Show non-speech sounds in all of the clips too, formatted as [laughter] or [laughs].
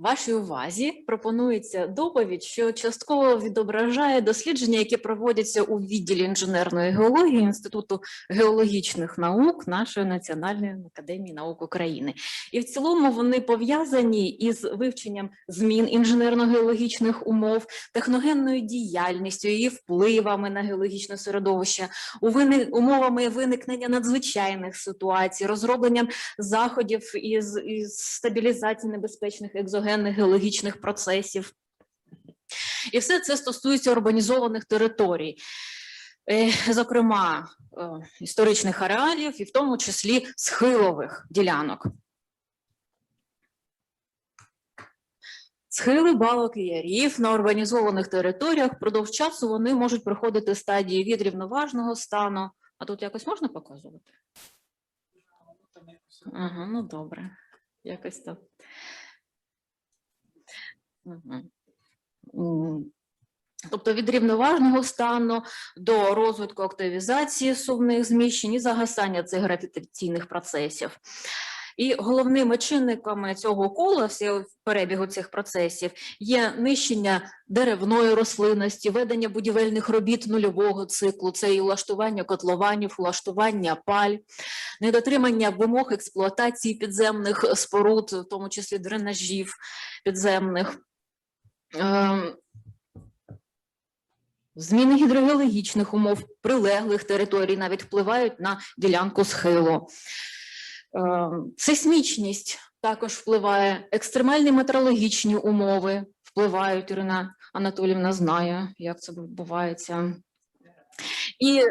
Вашій увазі пропонується доповідь, що частково відображає дослідження, які проводяться у відділі інженерної геології Інституту геологічних наук нашої Національної академії наук України. І в цілому вони пов'язані із вивченням змін інженерно-геологічних умов, техногенною діяльністю, її впливами на геологічне середовище, умовами виникнення надзвичайних ситуацій, розробленням заходів із, із стабілізації небезпечних екзогенних геологічних процесів. І все це стосується урбанізованих територій, е, зокрема е, історичних ареалів, і в тому числі схилових ділянок. Схили балок і ярів на урбанізованих територіях впродовж часу вони можуть проходити стадії від рівноважного стану. А тут якось можна показувати? Ага, ну добре. Якось так. Тобто від рівноважного стану до розвитку активізації сувних зміщень і загасання цих гравітаційних процесів. І головними чинниками цього кола, всього перебігу цих процесів, є нищення деревної рослинності, ведення будівельних робіт нульового циклу, це і влаштування котлованів, влаштування паль, недотримання вимог експлуатації підземних споруд, в тому числі дренажів підземних. Ем, Зміни гідрогеологічних умов прилеглих територій навіть впливають на ділянку схилу. Ем, Сейсмічність також впливає, екстремальні метеорологічні умови впливають. Ірина Анатолівна знає, як це відбувається. І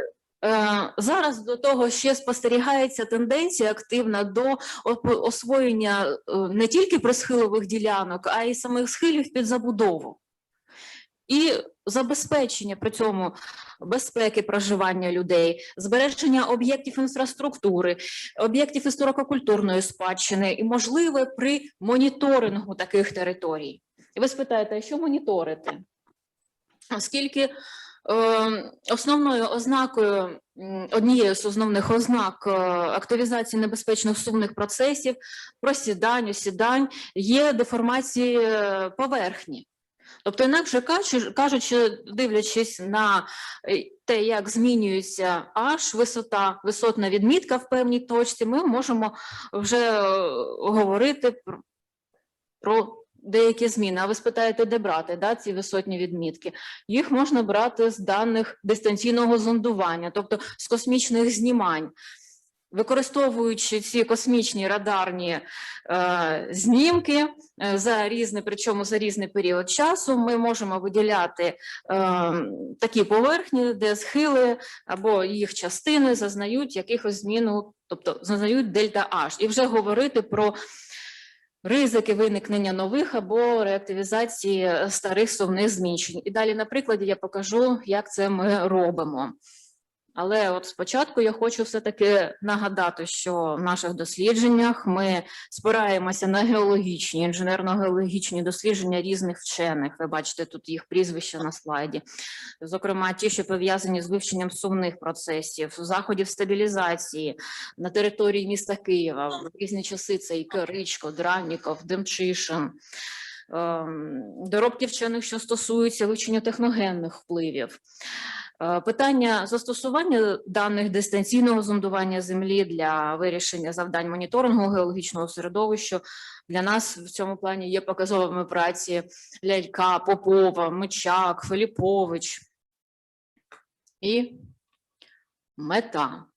зараз до того ще спостерігається тенденція активна до освоєння е, не тільки присхилових ділянок, а й самих схилів під забудову. І забезпечення при цьому безпеки проживання людей, збереження об'єктів інфраструктури, об'єктів історико-культурної спадщини і можливе при моніторингу таких територій. І ви спитаєте, що моніторити? Оскільки е, основною ознакою, однією з основних ознак е, активізації небезпечних сувних процесів, просідань, осідань є деформації е, поверхні. Тобто, інакше кажучи- дивлячись на е, те, як змінюється аж висота, висотна відмітка в певній точці, ми можемо вже говорити про деякі зміни. А ви спитаєте, де брати да, ці висотні відмітки? Їх можна брати з даних дистанційного зондування, тобто з космічних знімань. Використовуючи ці космічні радарні е, знімки е, за різний, причому за різний період часу, ми можемо виділяти е, такі поверхні, де схили або їх частини зазнають якихось зміну, тобто зазнають дельта H, і вже говорити про ризики виникнення нових або реактивізації старих сумних зміщень. І далі на прикладі я покажу, як це ми робимо. Але от спочатку я хочу все-таки нагадати, що в наших дослідженнях ми спираємося на геологічні, інженерно-геологічні дослідження різних вчених. Ви бачите тут їх прізвища на слайді. Зокрема, ті, що пов'язані з вивченням сумних процесів, заходів стабілізації на території міста Києва. В різні часи це і Киричко, Драніков, Демчишин. ем, Доробки вчених, що стосуються вивчення техногенних впливів. Е, Питання застосування даних дистанційного зондування землі для вирішення завдань моніторингу геологічного середовища для нас в цьому плані є показовими праці Лялька, Попова, Мичак, Филіпович і мета.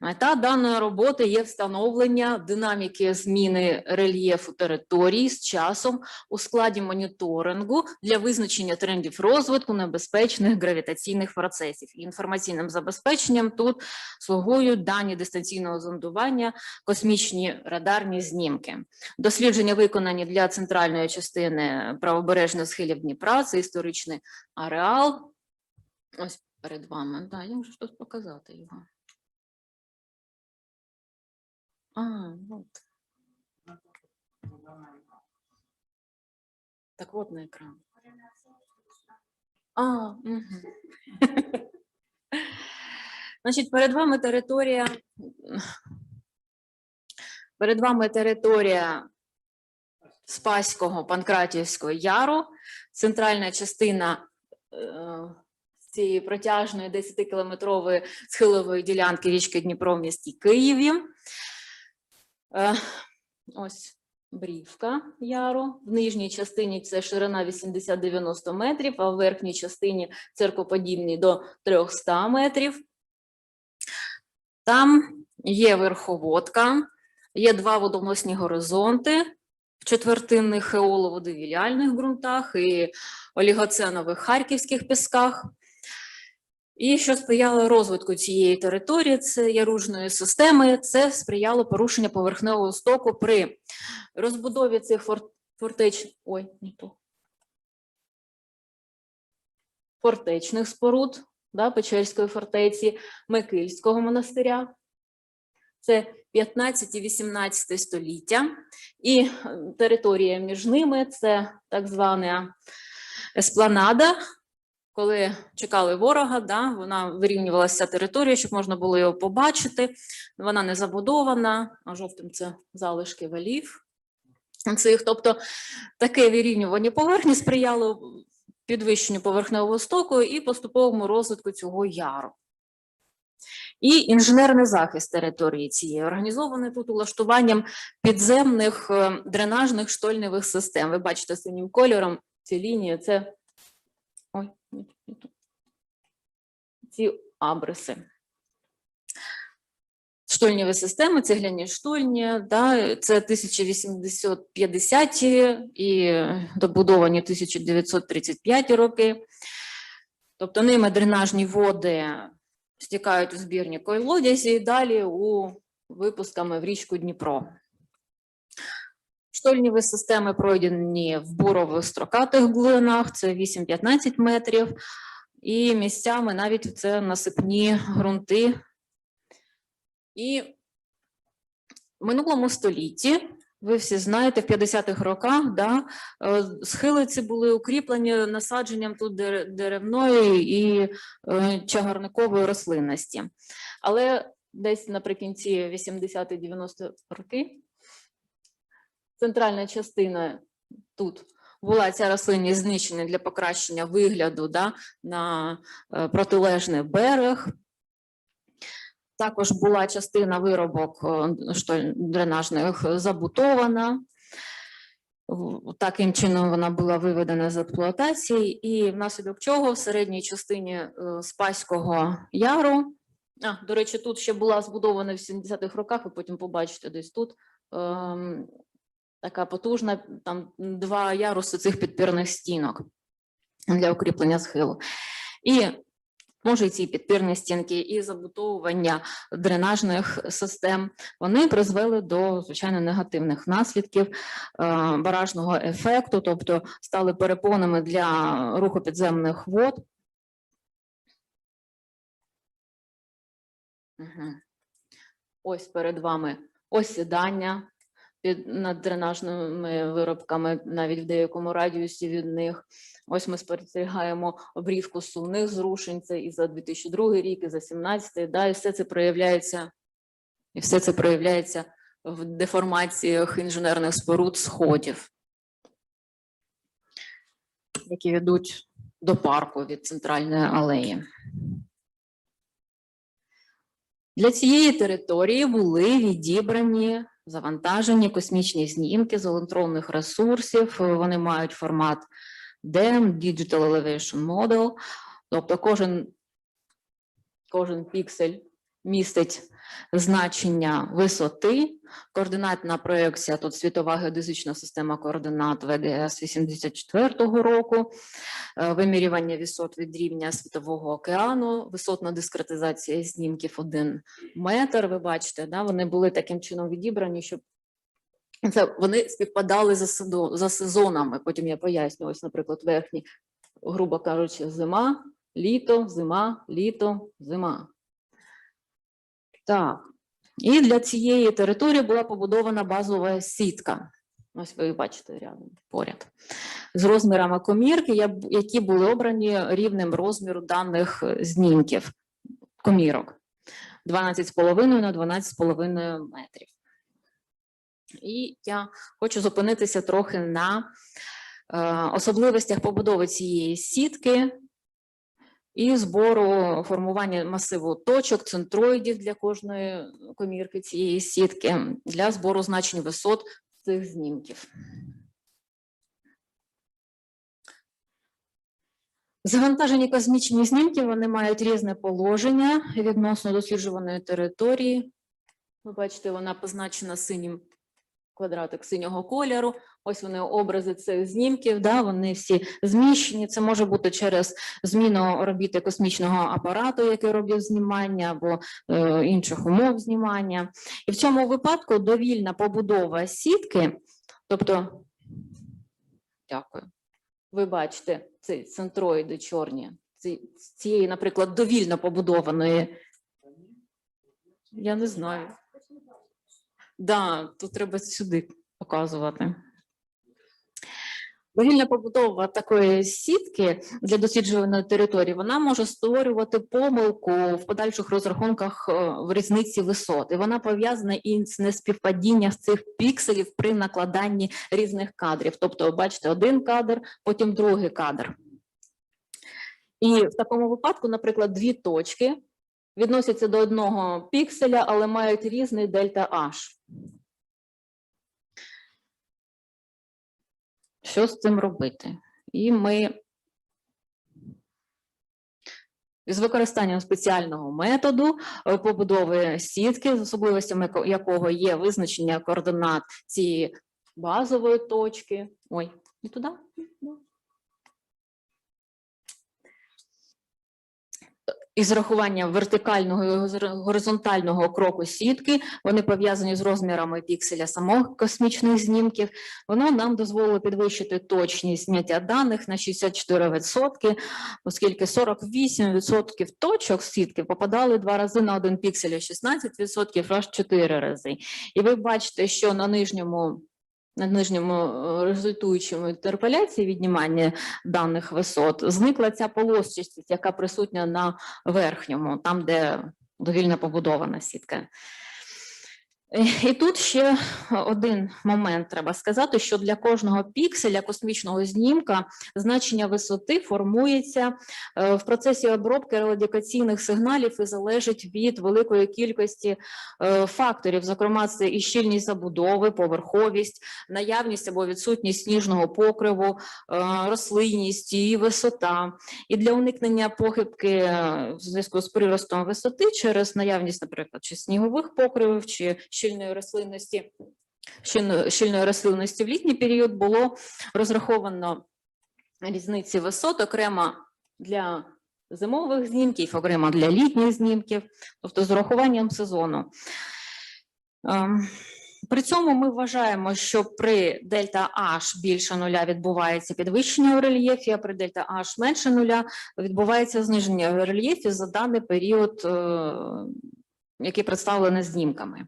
Мета даної роботи є встановлення динаміки зміни рельєфу території з часом у складі моніторингу для визначення трендів розвитку небезпечних гравітаційних процесів. І Інформаційним забезпеченням тут слугують дані дистанційного зондування, космічні радарні знімки. Дослідження виконані для центральної частини правобережних схилів Дніпра. Це історичний ареал. Ось перед вами. Да, я можу щось показати його. А, вот. Так вот на экран. А, угу. [laughs] Значить, перед вами територія. Перед вами територія Спаського Панкратівського яру, центральна частина е, цієї протяжної 10-кілометрової схилової ділянки річки Дніпро в місті Києві. Е, Ось брівка яру. В нижній частині це ширина 80-90 метрів, а в верхній частині церквоподібний до 300 метрів. Там є верховодка, є два водоносні горизонти в четвертинних еолово-довіляльних ґрунтах і олігоценових харківських пісках. І що сприяло розвитку цієї території, це яружної системи, це сприяло порушення поверхневого стоку при розбудові цих фор- фортеч... Ой, не то. фортечних споруд да, Печерської фортеці, Микильського монастиря. Це 15 і 18 століття, і е, територія між ними це так звана еспланада, коли чекали ворога, да, вона вирівнювалася територія, щоб можна було його побачити. Вона не забудована, а жовтим це залишки валів. Цих, тобто таке вирівнювання поверхні сприяло підвищенню поверхневого стоку і поступовому розвитку цього яру. І інженерний захист території цієї організований тут улаштуванням підземних е, дренажних штольневих систем. Ви бачите синім кольором ці лінії, це ой, ні, не тут. Ці абриси. Штольневі системи, цегляні штольні, да, це 1850-ті і добудовані 1935 роки. Тобто ними дренажні води стікають у збірні колодязі і далі у випусками в річку Дніпро. Штольнєві системи пройдені в бурових строкатих глинах, це 8-15 метрів, і місцями навіть це насипні ґрунти. І в минулому столітті, ви всі знаєте, в 50-х роках да, е, схили ці були укріплені насадженням тут деревної і е, чагарникової рослинності. Але десь наприкінці 80-90 роки центральна частина тут була ця рослинність знищена для покращення вигляду да, на е, протилежний берег. Також була частина виробок е, дренажних забутована. Таким чином вона була виведена з експлуатації, і внаслідок чого в середній частині е, Спаського яру, а, до речі, тут ще була збудована в 70-х роках, ви потім побачите десь тут. Така потужна, там два яруси цих підпірних стінок для укріплення схилу. І може ці підпірні стінки, і забудовування дренажних систем, вони призвели до звичайно негативних наслідків е, баражного ефекту, тобто стали перепонами для руху підземних вод. Мгм. Ось перед вами осідання під над дренажними виробками, навіть в деякому радіусі від них. Ось ми спостерігаємо обрізку сувних зрушень, це і за 2002 рік, і за 2017, да, і все це проявляється, і все це проявляється в деформаціях інженерних споруд сходів, які ведуть до парку від центральної алеї. Для цієї території були відібрані завантажені космічні знімки з електронних ресурсів. Вони мають формат DEM, Digital Elevation Model, тобто кожен, кожен піксель містить значення висоти. Координатна проекція тут світова геодезична система координат ВГС 84-го року, е, вимірювання висот від рівня світового океану, висотна дискретизація знімків 1 метр. Ви бачите, да, вони були таким чином відібрані, щоб це вони співпадали за сезонами. Потім я поясню. Ось, наприклад, верхні, грубо кажучи, зима, літо, зима, літо, зима. Так. І для цієї території була побудована базова сітка. Ось ви бачите рядом поряд. З розмірами комірки, які були обрані рівнем розміру даних знімків комірок. 12,5 на 12,5 метрів. І я хочу зупинитися трохи на е, особливостях побудови цієї сітки і збору формування масиву точок, центроїдів для кожної комірки цієї сітки для збору значень висот цих знімків. Завантажені космічні знімки вони мають різне положення відносно досліджуваної території. Ви бачите, вона позначена синім квадратик синього кольору. Ось вони образи цих знімків. Да, вони всі зміщені. Це може бути через зміну орбіти космічного апарату, який робив знімання, або е, інших умов знімання. І в цьому випадку довільна побудова сітки, тобто, дякую. Ви бачите ці центроїди чорні, ці- цієї, наприклад, довільно побудованої. Я не знаю. Да, тут треба сюди показувати. Довільна побудова такої сітки для досліджуваної території вона може створювати помилку в подальших розрахунках е, в різниці висот. І вона пов'язана із неспівпадінням цих пікселів при накладанні різних кадрів. Тобто, бачите, один кадр, потім другий кадр. І в такому випадку, наприклад, дві точки відносяться до одного пікселя, але мають різний дельта H. Що з цим робити? І ми з використанням спеціального методу е, побудови сітки, з особливостями якого є визначення координат цієї базової точки. Ой, і туди? Із рахуванням вертикального і горизонтального кроку сітки, вони пов'язані з розмірами пікселя самого космічних знімків. Воно нам дозволило підвищити точність зняття даних на 64%, оскільки 48% точок сітки попадали два рази на один піксель, а 16% аж 4 рази. І ви бачите, що на нижньому на нижньому е, результуючому інтерполяції віднімання даних висот зникла ця полосчість, яка присутня на верхньому, там, де довільно побудована сітка. І тут ще один момент треба сказати, що для кожного пікселя космічного знімка значення висоти формується е, в процесі обробки радіокаційних сигналів і залежить від великої кількості е, факторів, зокрема, це і щільність забудови, поверховість, наявність або відсутність сніжного покриву, е, рослинність і висота. І для уникнення похибки в зв'язку з приростом висоти через наявність, наприклад, чи снігових покривів, чи щільної рослинності, щільної, рослинності в літній період було розраховано різниці висот окремо для зимових знімків, окремо для літніх знімків, тобто з урахуванням сезону. Ем, При цьому ми вважаємо, що при дельта H більше нуля відбувається підвищення у рельєфі, а при дельта H менше нуля відбувається зниження в рельєфі за даний період, який представлений знімками.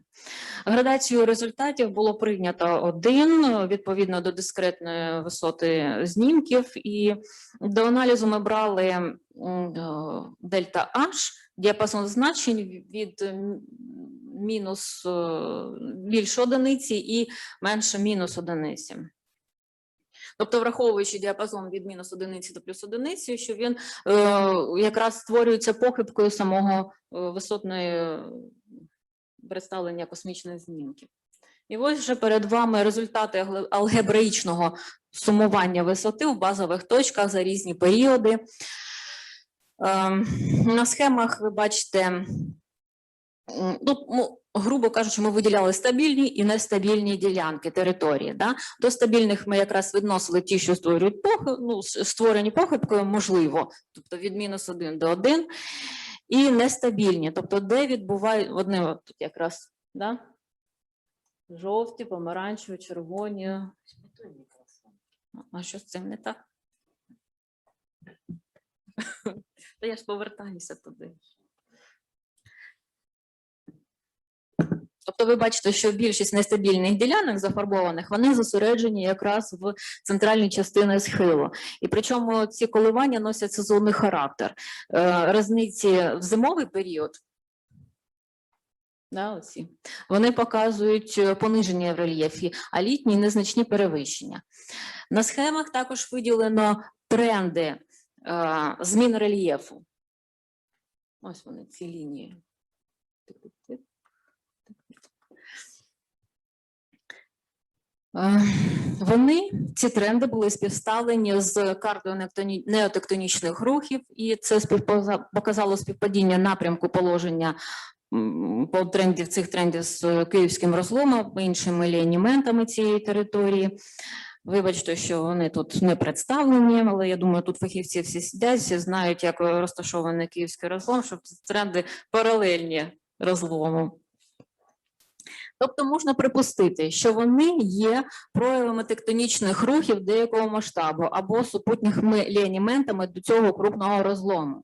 Градацію результатів було прийнято один відповідно до дискретної висоти знімків, і до аналізу ми брали е, дельта H, діапазон значень від мінус е, більше одиниці і менше мінус одиниці. Тобто, враховуючи діапазон від мінус одиниці до плюс одиниці, що він е, якраз створюється похибкою самого е, висотної е, представлення космічних знімків. І ось вже перед вами результати алгебраїчного сумування висоти в базових точках за різні періоди. Ем, На схемах ви бачите, ну, грубо кажучи, ми виділяли стабільні і нестабільні ділянки території. Да? До стабільних ми якраз відносили ті, що створюють похи, ну, створені похибкою, можливо, тобто від мінус 1 до 1, і нестабільні, тобто де відбувають, от тут якраз, да? жовті, помаранчеві, червоні. А що з цим не так? [laughs] Та я ж повертаюся туди. Тобто ви бачите, що більшість нестабільних ділянок зафарбованих, вони зосереджені якраз в центральній частині схилу. І причому ці коливання носять сезонний характер. Е, Різниці в зимовий період Да, оці. Вони показують е, пониження в рельєфі, а літні незначні перевищення. На схемах також виділено тренди е, змін рельєфу. Ось вони, ці лінії. Тик-тик-тик. Е, Вони, ці тренди, були співставлені з картою неотектонічних рухів, і це показало співпадіння напрямку положення по трендів цих трендів з е, київським розломом, іншими ліаніментами цієї території. Вибачте, що вони тут не представлені, але я думаю, тут фахівці всі сидять, всі знають, як е, розташований київський розлом, ці тренди паралельні розлому. Тобто можна припустити, що вони є проявами тектонічних рухів деякого масштабу або супутніми ліаніментами до цього крупного розлому.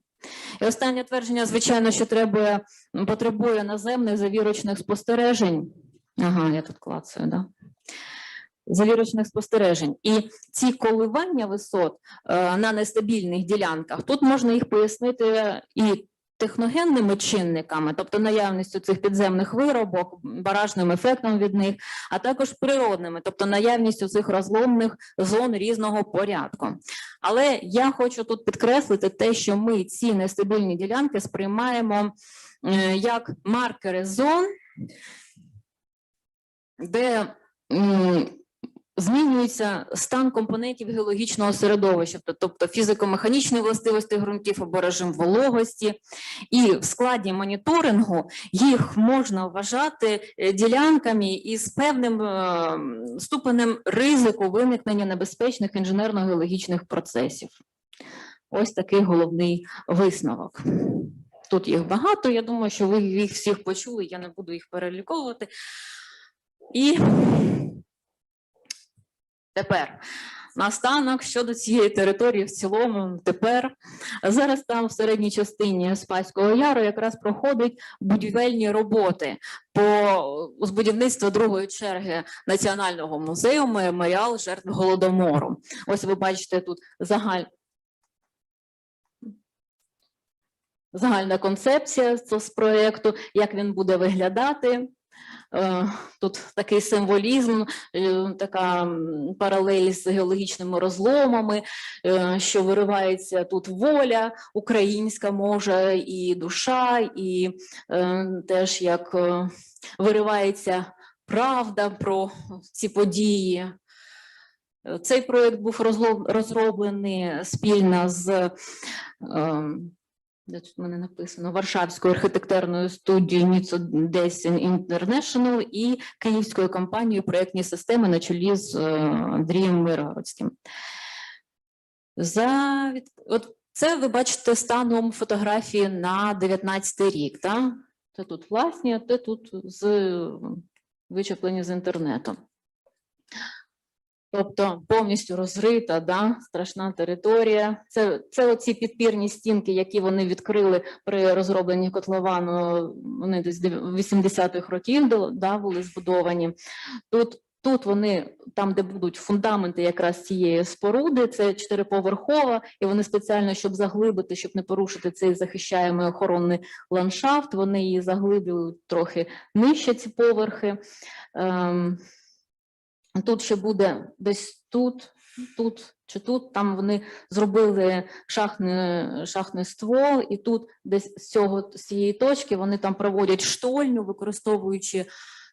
І останнє твердження, звичайно, що треба потребує наземних завірочних спостережень. Ага, я тут клацаю, да. Завірочних спостережень. І ці коливання висот е, на нестабільних ділянках, тут можна їх пояснити і техногенними чинниками, тобто наявністю цих підземних виробок, баражним ефектом від них, а також природними, тобто наявністю цих розломних зон різного порядку. Але я хочу тут підкреслити те, що ми ці нестабільні ділянки сприймаємо е, як маркери зон, де змінюється стан компонентів геологічного середовища, тобто- тобто фізико-механічні властивості ґрунтів або режим вологості. І в складі моніторингу їх можна вважати е, ділянками із певним е, ступенем ризику виникнення небезпечних інженерно-геологічних процесів. Ось такий головний висновок. Тут їх багато. Я думаю, що ви їх всіх почули. Я не буду їх переліковувати. І тепер наостанок щодо цієї території в цілому. Тепер зараз там в середній частині Спаського яру якраз проходять будівельні роботи по з будівництва другої черги національного музею меморіал жертв голодомору. Ось ви бачите тут загаль... загальна концепція з проєкту, як він буде виглядати. Е, Тут такий символізм, е, така паралель з геологічними розломами, е, що виривається тут воля українська може, і душа, і теж як виривається правда про ці події. Цей проект був розроблений спільно з ем, де тут в мене написано Варшавською архітектурною студією Ніцо Десін International і київською компанією проєктні системи на чолі з е, Андрієм Миргородським. За. От це ви бачите станом фотографії на 19 рік. Так? Це тут власні, а те тут з вичеплені з інтернету. Тобто повністю розрита, да, страшна територія. Це, це оці підпірні стінки, які вони відкрили при розробленні котловану. Вони десь дев- 80-х років да, були збудовані. Тут, тут вони, там, де будуть фундаменти якраз цієї споруди, це чотириповерхова, і вони спеціально, щоб заглибити, щоб не порушити цей захищаємий охоронний ландшафт, вони її заглиблюють трохи нижче ці поверхи. Ем, Тут ще буде десь тут, тут чи тут. Там вони зробили шахтний ствол, і тут десь з цього з цієї точки вони там проводять штольню, використовуючи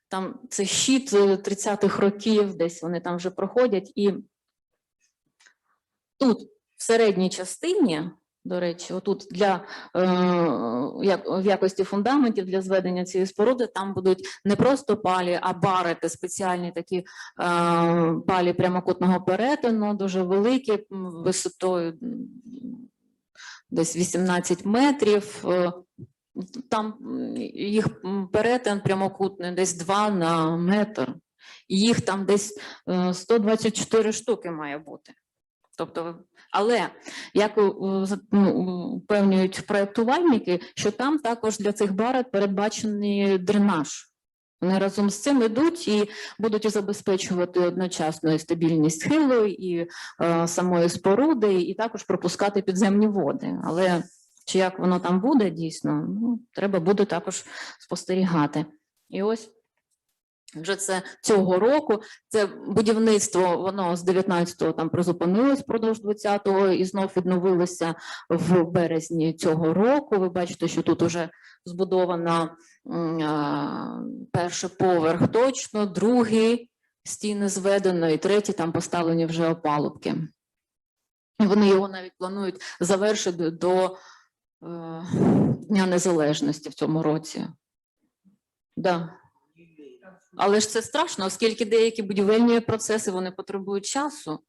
там цей щит е, 30-х років, десь вони там вже проходять. І тут, в середній частині, до речі, отут для е, як, в якості фундаментів для зведення цієї споруди там будуть не просто палі, а барити спеціальні такі е, палі прямокутного перетину, дуже великі, висотою десь 18 метрів. е, Там їх перетин прямокутний десь 2 на метр. Їх там десь е, 124 штуки має бути. Тобто, але як ну, певнюють проєктувальники, що там також для цих барок передбачений дренаж. Вони разом з цим йдуть і будуть забезпечувати одночасно і стабільність схилу і е, самої споруди, і також пропускати підземні води. Але чи як воно там буде дійсно, ну, треба буде також спостерігати. І ось вже це цього року. Це будівництво, воно з 19-го там призупинилось впродовж 20-го і знов відновилося в березні цього року. Ви бачите, що тут уже збудована м, перший поверх точно, другий стіни зведено, і третій там поставлені вже опалубки. Вони його навіть планують завершити до е, Дня Незалежності в цьому році. Да. Але ж це страшно, оскільки деякі будівельні процеси вони потребують часу.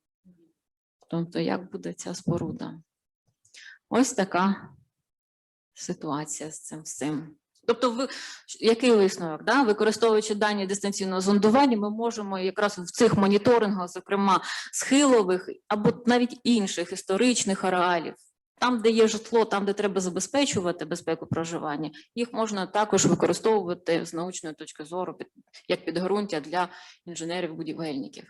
Тобто, як буде ця споруда? Ось така ситуація з цим всім. Тобто, ви, який висновок? Да? Використовуючи дані дистанційного зондування, ми можемо якраз в цих моніторингах, зокрема схилових або навіть інших історичних ареалів, там, де є житло, там, де треба забезпечувати безпеку проживання, їх можна також використовувати з научної точки зору як підґрунтя для інженерів-будівельників.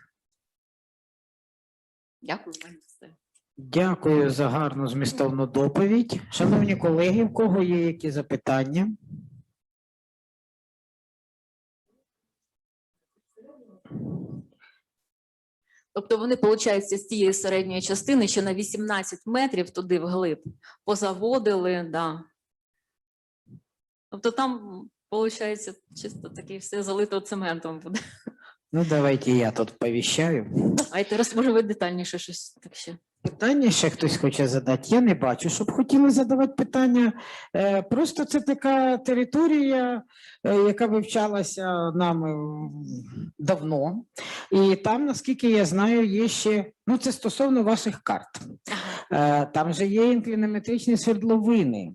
Дякую вам за це. Дякую за гарну змістовну доповідь. Шановні колеги, в кого є які запитання? Тобто вони, виходить, з тієї середньої частини ще на 18 метрів туди вглиб позаводили, да. Тобто там, виходить, чисто таке все залито цементом буде. Ну, давайте я тут повіщаю. Давайте раз, може, ви детальніше щось так ще. Питання ще хтось хоче задати. Я не бачу, щоб хотіли задавати питання. Е, Просто це така територія, е, яка вивчалася нами м, давно. І там, наскільки я знаю, є ще, ну це стосовно ваших карт. Е, Там же є інклінометричні свердловини.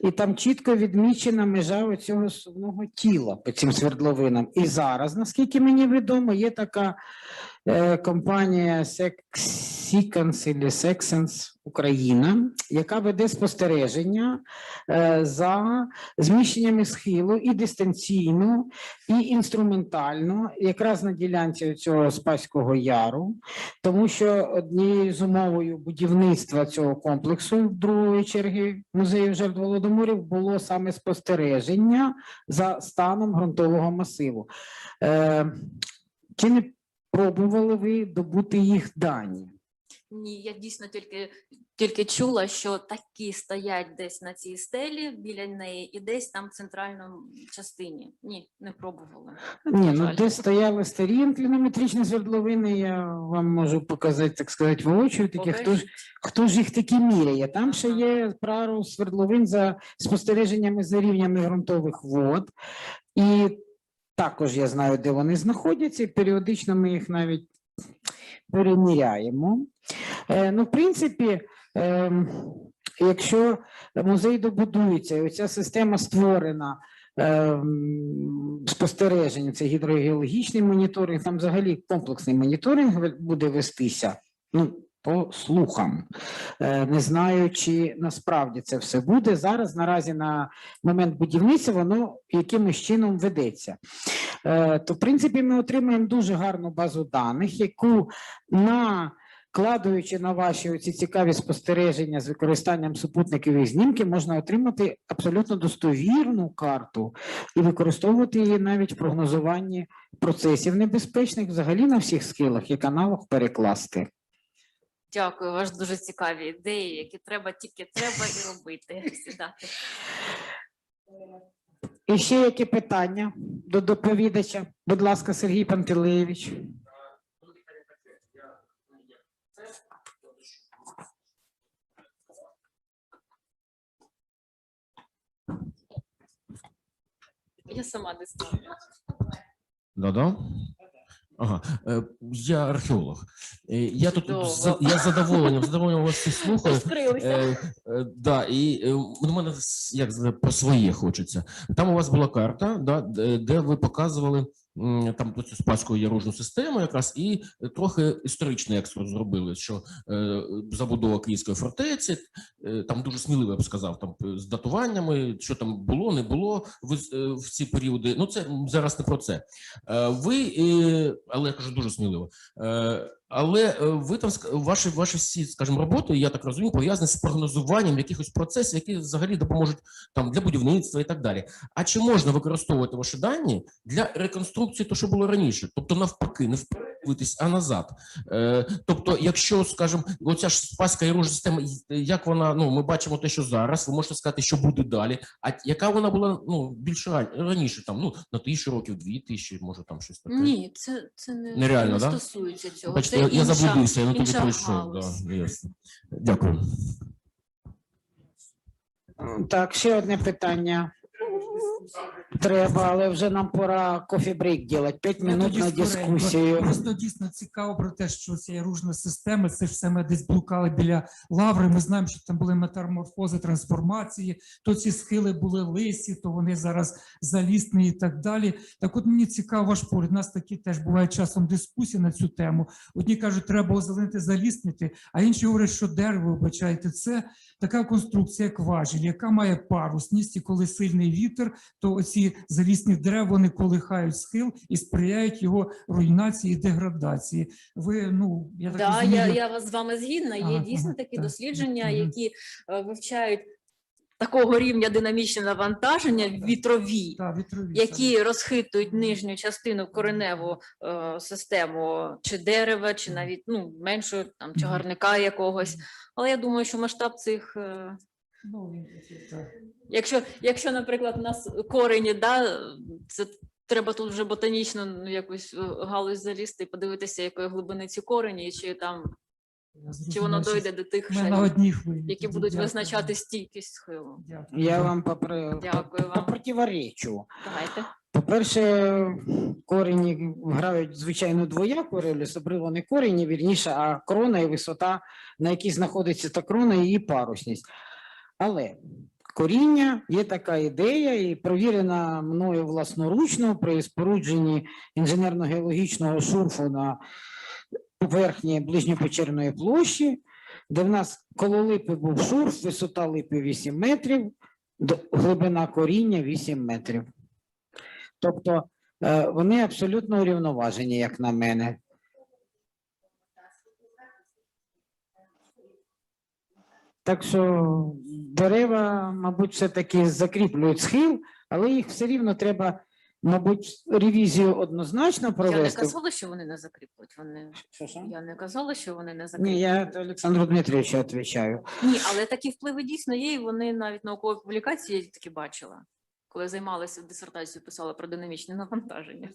І там чітко відмічена межа цього сумного тіла по цим свердловинам. І зараз, наскільки мені відомо, є така компанія Secans или Sexens Україна, яка веде спостереження е, за зміщеннями схилу і дистанційно, і інструментально, якраз на ділянці цього Спаського яру, тому що однією з умовою будівництва цього комплексу другої черги музею жертв Володимирів було саме спостереження за станом ґрунтового масиву. Е, чи не пробували ви добути їх дані? Ні, я дійсно тільки, тільки чула, що такі стоять десь на цій стелі біля неї і десь там в центральному частині. Ні, не пробувала. Ні, ну де стояли старі інклінометричні свердловини, я вам можу показати, так сказати, воочию, такі, хто ж, хто ж їх таки міряє. Там ще є пару свердловин за спостереженнями за рівнями ґрунтових вод. І також я знаю, де вони знаходяться, і періодично ми їх навіть переміряємо. Е, ну, в принципі, ем, якщо музей добудується, і оця система створена. ем, Спостереження, це гідрогеологічний моніторинг, там взагалі комплексний моніторинг буде вестися. Ну, по слухам. Е, Не знаю, чи насправді це все буде. Зараз наразі на момент будівництва воно якимось чином ведеться. Е, То, в принципі, ми отримаємо дуже гарну базу даних, яку накладуючи на ваші оці цікаві спостереження з використанням супутникових знімків, можна отримати абсолютно достовірну карту і використовувати її навіть в прогнозуванні процесів небезпечних взагалі на всіх схилах і каналах перекласти. Дякую, ваш дуже цікаві ідеї, які треба тільки треба і робити. Сідати. І ще які питання до доповідача? Будь ласка, Сергій Пантелеєвич. Я сама достану. Да-да. Ага, е, я археолог. Е, Я тут за- я задоволенням, з задоволенням вас всіх слухаю. Е, е, да, і е, у мене як про своє хочеться. Там у вас була карта, да, де ви показували там цю спаську яружну систему, якраз і трохи історичний екскурс зробили, що е, забудова Київської фортеці, е, там дуже сміливо, я б сказав, там з датуваннями, що там було, не було в, е, ці періоди. Ну, це зараз не про це. Ви, але я кажу дуже сміливо. Але е, ви там ваші, ваші всі, скажімо, роботи, я так розумію, пов'язані з прогнозуванням якихось процесів, які взагалі допоможуть там для будівництва і так далі. А чи можна використовувати ваші дані для реконструкції, то що було раніше? Тобто навпаки, не вперед дивитись, а назад. Е, тобто, якщо, скажімо, оця ж спаська іружна система, як вона, ну ми бачимо те, що зараз, ви можете сказати, що буде далі. А яка вона була ну більше раніше, там ну на тисячу років, дві тисячі, може там щось таке. Ні, це, це не, Нереально, не да? стосується цього. Бачите, це я, я інша- заблудився, я не туди інша прийшов. Да, ясно. Дякую. Так, ще одне питання. Треба, але вже нам пора кофі-брейк робити. П'ять минут на дискусію. Просто дійсно цікаво про те, що ця ружна система, це ж все ми десь блукали біля лаври. Ми знаємо, що там були метаморфози, трансформації, то ці схили були лисі, то вони зараз залісні і так далі. Так от мені цікаво ваш погляд. У нас такі теж бувають часом дискусії на цю тему. Одні кажуть, треба озеленити, заліснити, а інші говорять, що дерево, вибачайте, це така конструкція, як важіль, яка має парусність, і коли сильний вітер, то оці залісні дерева вони колихають схил і сприяють його руйнації і деградації. Ви ну я так Да, розумію, я, я вас з вами згідна. Є Ага, дійсно ага, такі так. дослідження, Мгм. які е, вивчають такого рівня динамічне навантаження вітрові, та, вітрові які розхитують нижню частину кореневу е, систему чи дерева, чи навіть ну меншу там чагарника якогось. Але я думаю, що масштаб цих. е, Ну. Якщо, якщо, наприклад, у нас корені, да, це треба тут вже ботанічно ну, якусь е, галузь залізти і подивитися, якої глибини ці корені, чи там чи воно дойде до тих шарів, які будуть Дякую. визначати стійкість схилу. Я вам попри... Дякую вам. противоречу. Давайте. По-перше, корені грають звичайно двояку роль, особливо не корені, вірніше, а крона і висота, на якій знаходиться та крона і її парусність. Але коріння є така ідея, і провірена мною власноручно при спорудженні інженерно-геологічного шурфу на поверхні ближньопечерної площі, де в нас коло липи був шурф, висота липи 8 метрів, глибина коріння 8 метрів. Тобто е, вони абсолютно урівноважені, як на мене. Так що дерева, мабуть, все-таки закріплюють схил, але їх все рівно треба, мабуть, ревізію однозначно Я не провести. казала, що вони не закріплюють. Вони Що, що? я не казала, що вони не закріплюють. Ні, я Олександру Дмитровичу відповідаю. Ні, але такі впливи дійсно є, і вони навіть наукові публікації я такі бачила. Коли займалася дисертацією, писала про динамічне навантаження.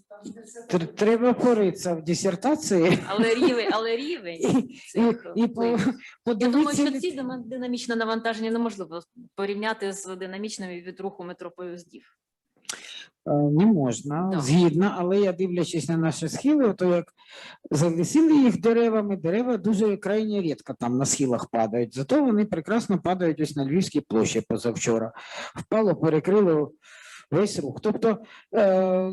Треба поритися в дисертації Але рівень, але [laughs] рівень і, і, і по. Я думаю, що ці динамічне навантаження неможливо порівняти з динамічними від руху метропоїздів. Е, Не можна, Так. згідно, але я дивлячись на наші схили, то як залісили їх деревами, дерева дуже крайне рідко там на схилах падають. Зато вони прекрасно падають ось на Львівській площі позавчора. Впало, перекрили весь рух. Тобто е,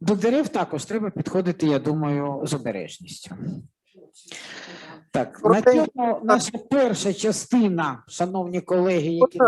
до дерев також треба підходити, я думаю, з обережністю. Так, на цьому наша перша частина, шановні колеги, які